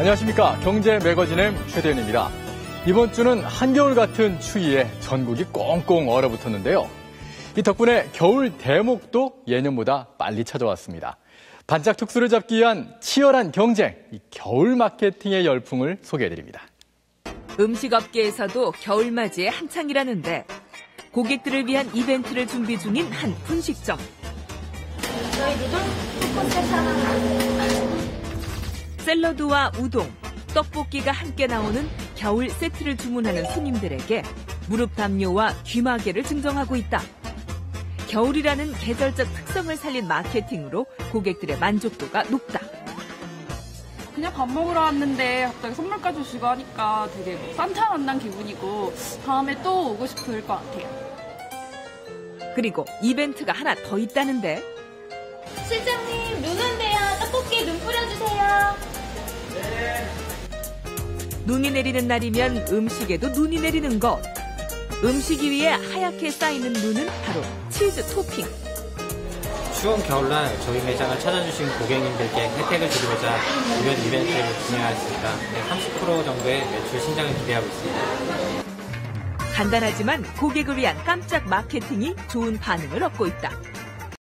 안녕하십니까. 경제 매거진의 최대현입니다. 이번 주는 한겨울 같은 추위에 전국이 꽁꽁 얼어붙었는데요. 이 덕분에 겨울 대목도 예년보다 빨리 찾아왔습니다. 반짝 특수를 잡기 위한 치열한 경쟁, 이 겨울 마케팅의 열풍을 소개해드립니다. 음식업계에서도 겨울맞이에 한창이라는데 고객들을 위한 이벤트를 준비 중인 한 분식점. 저희 누들 코스 하나 샐러드와 우동, 떡볶이가 함께 나오는 겨울 세트를 주문하는 손님들에게 무릎 담요와 귀마개를 증정하고 있다. 겨울이라는 계절적 특성을 살린 마케팅으로 고객들의 만족도가 높다. 그냥 밥 먹으러 왔는데 갑자기 선물까지 주시고 하니까 되게 산타 만난 기분이고 다음에 또 오고 싶을 것 같아요. 그리고 이벤트가 하나 더 있다는데 실장님 눈 온대 눈이 내리는 날이면 음식에도 눈이 내리는 것. 음식 위에 하얗게 쌓이는 눈은 바로 치즈 토핑. 추운 겨울날 저희 매장을 찾아주신 고객님들께 혜택을 드리고자 이번 이벤트를 진행하였습니다. 30% 정도의 매출 신장을 기대하고 있습니다. 간단하지만 고객을 위한 깜짝 마케팅이 좋은 반응을 얻고 있다.